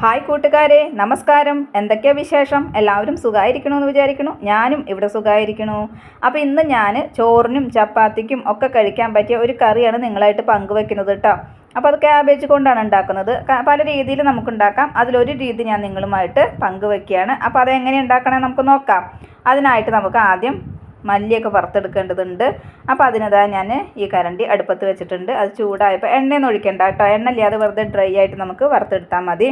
Hi കൂട്ടുകാരെ നമസ്കാരം. എന്തൊക്കെയാ വിശേഷം? എല്ലാവരും സുഖമായിരിക്കണമെന്ന് വിചാരിക്കണു ഞാനും ഇവിടെ സുഖമായിരിക്കണു അപ്പോൾ ഇന്ന് ഞാൻ ചോറിനും ചപ്പാത്തിക്കും ഒക്കെ കഴിക്കാൻ പറ്റിയ ഒരു കറിയാണ് നിങ്ങളായിട്ട് പങ്കുവെക്കുന്നത് കേട്ടോ അപ്പോൾ അത് ക്യാബേജ് കൊണ്ടാണ് ഉണ്ടാക്കുന്നത്. പല രീതിയിൽ നമുക്ക് ഉണ്ടാക്കാം. അതിലൊരു രീതി ഞാൻ നിങ്ങളുമായിട്ട് പങ്കുവെക്കുകയാണ്. അപ്പോൾ അതെങ്ങനെ ഉണ്ടാക്കണമെന്ന് നമുക്ക് നോക്കാം. അതിനായിട്ട് നമുക്ക് ആദ്യം മല്ലിയൊക്കെ വറുത്തെടുക്കേണ്ടതുണ്ട്. അപ്പോൾ അതിനതാ ഞാൻ ഈ കരണ്ടി അടുപ്പത്ത് വെച്ചിട്ടുണ്ട്. അത് ചൂടായപ്പോൾ എണ്ണയൊന്നും ഒഴിക്കേണ്ട കേട്ടോ എണ്ണ ഇല്ലാതെ വെറുതെ ഡ്രൈ ആയിട്ട് നമുക്ക് വറുത്തെടുത്താൽ മതി.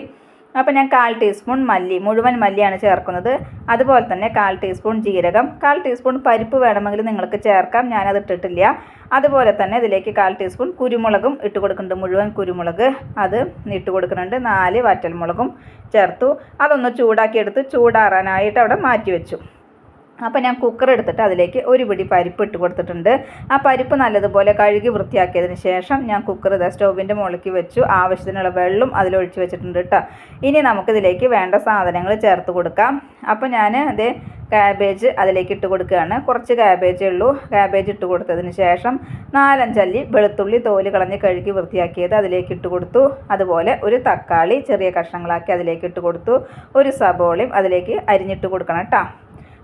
അപ്പോൾ ഞാൻ കാൽ ടീസ്പൂൺ മല്ലി മുഴുവൻ മല്ലിയാണ് ചേർക്കുന്നത്. അതുപോലെ തന്നെ കാൽ ടീസ്പൂൺ ജീരകം കാൽ ടീസ്പൂൺ പരിപ്പ് വേണമെങ്കിൽ നിങ്ങൾക്ക് ചേർക്കാം ഞാനത് ഇട്ടിട്ടില്ല. അതുപോലെ തന്നെ ഇതിലേക്ക് കാൽ ടീസ്പൂൺ കുരുമുളകും ഇട്ട് കൊടുക്കുന്നുണ്ട് മുഴുവൻ കുരുമുളക്. അത് ഇട്ട് കൊടുക്കുന്നുണ്ട് നാല് വറ്റൽമുളകും ചേർത്തു. അതൊന്ന് ചൂടാക്കിയെടുത്ത് ചൂടാറാനായിട്ട് അവിടെ മാറ്റി വെച്ചു. അപ്പോൾ ഞാൻ കുക്കർ എടുത്തിട്ട് അതിലേക്ക് ഒരു പിടി പരിപ്പ് ഇട്ട് കൊടുത്തിട്ടുണ്ട്. ആ പരിപ്പ് നല്ലതുപോലെ കഴുകി വൃത്തിയാക്കിയതിന് ശേഷം ഞാൻ കുക്കർ ഇതാ സ്റ്റൗവിന്റെ മുകളിലേക്ക് വെച്ചു. ആവശ്യത്തിനുള്ള വെള്ളം അതിലൊഴിച്ച് വെച്ചിട്ടുണ്ട് കേട്ടോ ഇനി നമുക്കിതിലേക്ക് വേണ്ട സാധനങ്ങൾ ചേർത്ത് കൊടുക്കാം. അപ്പോൾ ഞാൻ അതേ കാബേജ് അതിലേക്ക് ഇട്ട് കൊടുക്കുകയാണ്. കുറച്ച് കാബേജേ ഉള്ളൂ. കാബേജ് ഇട്ട് കൊടുത്തതിന് ശേഷം നാലഞ്ചല്ലി വെളുത്തുള്ളി തോൽ കളഞ്ഞ് കഴുകി വൃത്തിയാക്കിയത് അതിലേക്ക് ഇട്ട് കൊടുത്തു. അതുപോലെ ഒരു തക്കാളി ചെറിയ കഷ്ണങ്ങളാക്കി അതിലേക്ക് ഇട്ട് കൊടുത്തു. ഒരു സബോളയും അതിലേക്ക് അരിഞ്ഞിട്ട് കൊടുക്കണം കേട്ടോ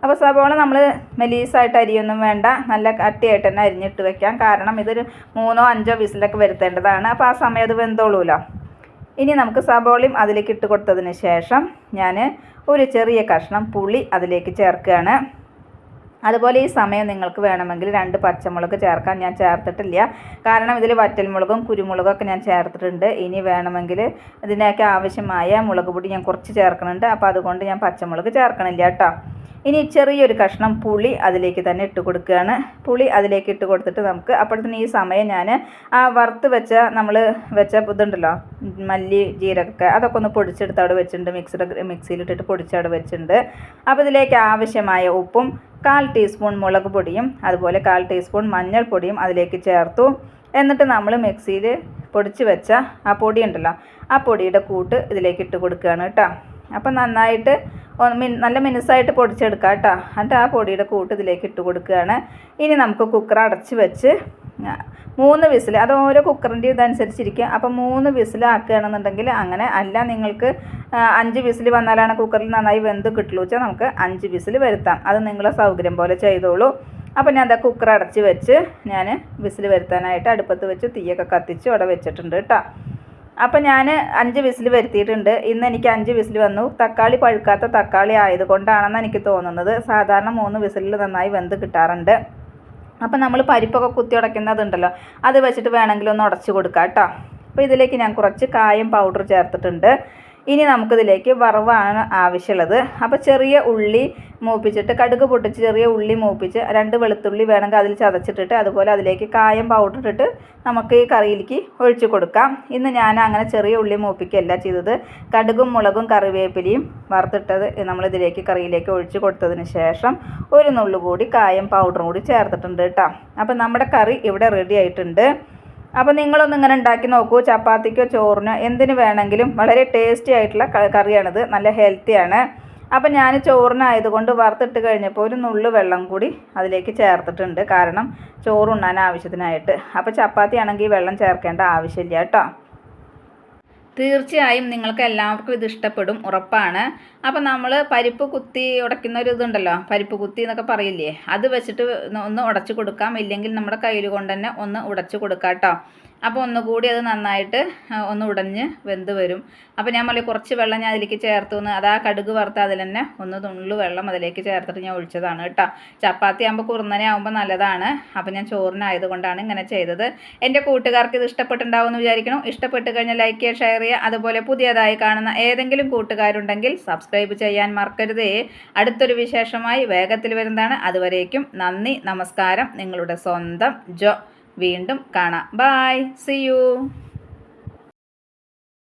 അപ്പോൾ സബോള നമ്മൾ മെലീസായിട്ട് അരിയൊന്നും വേണ്ട. നല്ല കട്ടിയായിട്ട് തന്നെ അരിഞ്ഞിട്ട് വെക്കാം. കാരണം ഇതൊരു മൂന്നോ അഞ്ചോ വിസിലൊക്കെ വരുത്തേണ്ടതാണ്. അപ്പോൾ ആ സമയം അത് വെന്തോളൂല്ലോ ഇനി നമുക്ക് സബോളയും അതിലേക്ക് ഇട്ട് കൊടുത്തതിന് ശേഷം ഞാൻ ഒരു ചെറിയ കഷ്ണം പുളി അതിലേക്ക് ചേർക്കുകയാണ്. അതുപോലെ ഈ സമയം നിങ്ങൾക്ക് വേണമെങ്കിൽ രണ്ട് പച്ചമുളക് ചേർക്കാൻ ഞാൻ ചേർത്തിട്ടില്ല. കാരണം ഇതിൽ വറ്റൽമുളകും കുരുമുളകൊക്കെ ഞാൻ ചേർത്തിട്ടുണ്ട്. ഇനി വേണമെങ്കിൽ ഇതിനൊക്കെ ആവശ്യമായ മുളക് പൊടി ഞാൻ കുറച്ച് ചേർക്കുന്നുണ്ട്. അപ്പോൾ അതുകൊണ്ട് ഞാൻ പച്ചമുളക് ചേർക്കണില്ല കേട്ടോ. ഇനി ചെറിയൊരു കഷ്ണം പുളി അതിലേക്ക് തന്നെ ഇട്ട് കൊടുക്കുകയാണ്. പുളി അതിലേക്ക് ഇട്ട് കൊടുത്തിട്ട് നമുക്ക് അപ്പോഴത്തേന് ഈ സമയം ഞാൻ ആ വറുത്ത് വെച്ച നമ്മൾ വെച്ച ഇതുണ്ടല്ലോ മല്ലി ജീരകമൊക്കെ അതൊക്കെ ഒന്ന് പൊടിച്ചെടുത്ത് അവിടെ വെച്ചിട്ടുണ്ട്. മിക്സിയുടെ മിക്സിയിലിട്ടിട്ട് പൊടിച്ചവിടെ വെച്ചിട്ടുണ്ട്. അപ്പോൾ ഇതിലേക്ക് ആവശ്യമായ ഉപ്പും കാൽ ടീസ്പൂൺ മുളക് പൊടിയും അതുപോലെ കാൽ ടീസ്പൂൺ മഞ്ഞൾപ്പൊടിയും അതിലേക്ക് ചേർത്തു. എന്നിട്ട് നമ്മൾ മിക്സിയിൽ പൊടിച്ച് വെച്ച ആ പൊടി ഉണ്ടല്ലോ ആ പൊടിയുടെ കൂട്ട് ഇതിലേക്ക് ഇട്ട് കൊടുക്കുകയാണ് കേട്ടോ. അപ്പം നന്നായിട്ട് നല്ല മിനുസായിട്ട് പൊടിച്ചെടുക്കുക കേട്ടോ. എന്നിട്ട് ആ പൊടിയുടെ കൂട്ട് ഇതിലേക്ക് ഇട്ട് കൊടുക്കുകയാണ്. ഇനി നമുക്ക് കുക്കർ അടച്ച് വെച്ച് മൂന്ന് വിസിൽ അത് ഓരോ കുക്കറിന്റെ ഇതനുസരിച്ചിരിക്കും. അപ്പോൾ മൂന്ന് വിസിൽ വിസിലാക്കുകയാണെന്നുണ്ടെങ്കിൽ അങ്ങനെ അല്ല നിങ്ങൾക്ക് അഞ്ച് വിസിൽ വന്നാലാണ് കുക്കറിൽ നന്നായി വെന്ത് കിട്ടുള്ളൂ വെച്ചാൽ നമുക്ക് അഞ്ച് വിസിൽ വരുത്താം. അത് നിങ്ങളെ സൗകര്യം പോലെ ചെയ്തോളൂ. അപ്പോൾ ഞാൻ അതാ കുക്കർ അടച്ച് വെച്ച് ഞാൻ വിസിൽ വരുത്താനായിട്ട് അടുപ്പത്ത് വെച്ച് തീയൊക്കെ കത്തിച്ച് അവിടെ വെച്ചിട്ടുണ്ട് കേട്ടോ. അപ്പം ഞാൻ അഞ്ച് വിസിൽ വരുത്തിയിട്ടുണ്ട്. ഇന്ന് എനിക്ക് അഞ്ച് വിസിൽ വന്നു. തക്കാളി പഴുക്കാത്ത തക്കാളി ആയതുകൊണ്ടാണെന്ന് എനിക്ക് തോന്നുന്നത്. സാധാരണ മൂന്ന് വിസിലിൽ നന്നായി വെന്ത് കിട്ടാറുണ്ട്. അപ്പം നമ്മൾ പരിപ്പൊക്കെ കുത്തി ഉടയ്ക്കുന്നതുണ്ടല്ലോ. അത് വെച്ചിട്ട് വേണമെങ്കിൽ ഒന്ന് ഉടച്ച് കൊടുക്കാം കേട്ടോ അപ്പോൾ ഇതിലേക്ക് ഞാൻ കുറച്ച് കായം പൗഡർ ചേർത്തിട്ടുണ്ട്. ഇനി നമുക്കിതിലേക്ക് വറവാണ് ആവശ്യമുള്ളത്. അപ്പോൾ ചെറിയ ഉള്ളി മൂപ്പിച്ചിട്ട് കടുക് പൊട്ടിച്ച് ചെറിയ ഉള്ളി മൂപ്പിച്ച് രണ്ട് വെളുത്തുള്ളി വേണമെങ്കിൽ അതിൽ ചതച്ചിട്ടിട്ട് അതുപോലെ അതിലേക്ക് കായം പൗഡർ ഇട്ടിട്ട് നമുക്ക് ഈ കറിയിലേക്ക് ഒഴിച്ചു കൊടുക്കാം. ഇന്ന് ഞാൻ അങ്ങനെ ചെറിയ ഉള്ളി മൂപ്പിക്കുകയല്ല ചെയ്തത്. കടുകും മുളകും കറിവേപ്പിലയും വറുത്തിട്ടത് നമ്മളിതിലേക്ക് കറിയിലേക്ക് ഒഴിച്ചു കൊടുത്തതിന് ശേഷം ഒരു നുള്ളു കൂടി കായം പൗഡറും കൂടി ചേർത്തിട്ടുണ്ട് കേട്ടോ. അപ്പോൾ നമ്മുടെ കറി ഇവിടെ റെഡി ആയിട്ടുണ്ട്. അപ്പോൾ നിങ്ങളൊന്ന് ഇങ്ങനെ ഉണ്ടാക്കി നോക്കൂ. ചപ്പാത്തിക്കോ ചോറിനോ എന്തിന് വേണമെങ്കിലും വളരെ ടേസ്റ്റി ആയിട്ടുള്ള കറിയാണിത്. നല്ല ഹെൽത്തിയാണ് അപ്പോൾ ഞാൻ ചോറിനായതുകൊണ്ട് വറുത്തിട്ട് കഴിഞ്ഞപ്പോൾ ഒരു നുള്ളു വെള്ളം കൂടി അതിലേക്ക് ചേർത്തിട്ടുണ്ട്. കാരണം ചോറുണ്ണാൻ ആവശ്യത്തിനായിട്ട്. അപ്പോൾ ചപ്പാത്തി ആണെങ്കിൽ വെള്ളം ചേർക്കേണ്ട ആവശ്യമില്ല കേട്ടോ. തീർച്ചയായും നിങ്ങൾക്ക് എല്ലാവർക്കും ഇത് ഇഷ്ടപ്പെടും ഉറപ്പാണ്. അപ്പം നമ്മൾ പരിപ്പ് കുത്തി ഉടയ്ക്കുന്ന ഒരു ഇതുണ്ടല്ലോ പരിപ്പ് കുത്തി എന്നൊക്കെ പറയില്ലേ? അത് വെച്ചിട്ട് ഒന്ന് ഉടച്ചു കൊടുക്കാം. ഇല്ലെങ്കിൽ നമ്മുടെ കയ്യിൽ കൊണ്ട് തന്നെ ഒന്ന് ഉടച്ചു കൊടുക്കാം കേട്ടോ. അപ്പോൾ ഒന്നുകൂടി അത് നന്നായിട്ട് ഒന്ന് ഉടഞ്ഞ് വെന്ത് വരും. അപ്പോൾ ഞാൻ പറയും കുറച്ച് വെള്ളം ഞാൻ അതിലേക്ക് ചേർത്തു എന്ന് അത് ആ കടുക് വറുത്ത് അതിൽ തന്നെ ഒന്ന് തുള്ളു വെള്ളം അതിലേക്ക് ചേർത്തിട്ട് ഞാൻ ഒഴിച്ചതാണ് കേട്ടോ. ചപ്പാത്തി ആകുമ്പോൾ കുറുന്നനെ ആകുമ്പോൾ നല്ലതാണ്. അപ്പോൾ ഞാൻ ചോറിനായതുകൊണ്ടാണ് ഇങ്ങനെ ചെയ്തത്. എന്റെ കൂട്ടുകാർക്ക് ഇത് ഇഷ്ടപ്പെട്ടുണ്ടാവുമെന്ന് വിചാരിക്കണം ഇഷ്ടപ്പെട്ട് കഴിഞ്ഞാൽ ലൈക്ക് ചെയ്യുക ഷെയർ ചെയ്യുക. അതുപോലെ പുതിയതായി കാണുന്ന ഏതെങ്കിലും കൂട്ടുകാരുണ്ടെങ്കിൽ സബ്സ്ക്രൈബ് ചെയ്യാൻ മറക്കരുതേ. അടുത്തൊരു വിശേഷമായി വേഗത്തിൽ വരുന്നതാണ്. അതുവരേക്കും നന്ദി നമസ്കാരം. നിങ്ങളുടെ സ്വന്തം ജോ. വീണ്ടും കാണാം. Bye C U